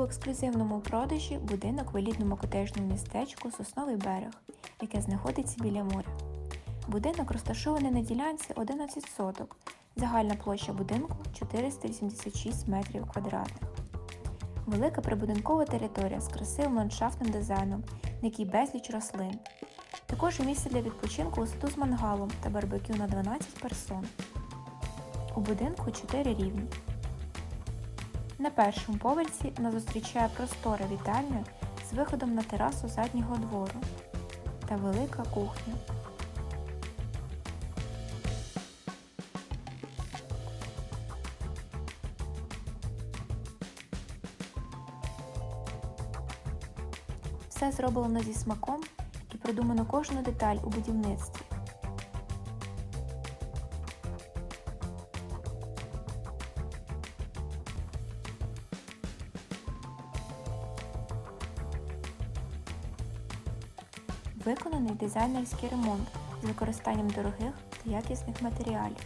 У ексклюзивному продажі будинок в елітному котежному містечку Сосновий берег, яке знаходиться біля моря. Будинок розташований на ділянці 11 соток. Загальна площа будинку 486 метрів квадратних. Велика прибудинкова територія з красивим ландшафтним дизайном, на якій безліч рослин. Також місце для відпочинку у саду з мангалом та барбекю на 12 персон. У будинку 4 рівні. На першому поверсі нас зустрічає простора вітальня з виходом на терасу заднього двору та велика кухня. Все зроблено зі смаком і продумано кожну деталь у будівництві. Виконаний дизайнерський ремонт з використанням дорогих та якісних матеріалів.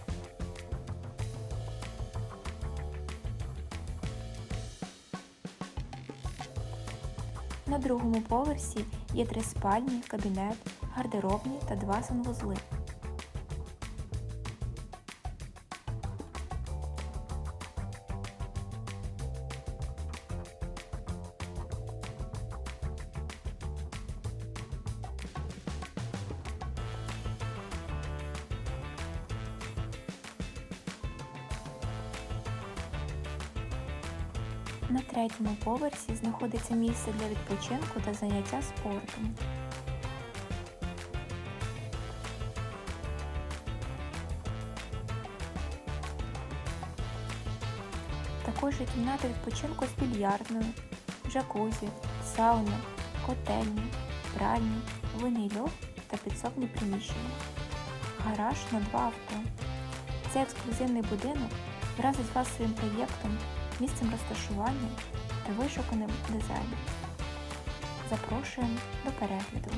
На другому поверсі є три спальні, кабінет, гардеробні та два санвузли. На третьому поверсі знаходиться місце для відпочинку та заняття спортом. Також є кімната відпочинку з більярдною, джакузі, сауна, котельні, пральні, винний льох та підсобні приміщення. Гараж на два авто. Цей ексклюзивний будинок вразить вас своїм проєктом, місцем розташування та вишуканим дизайном. Запрошуємо до перегляду.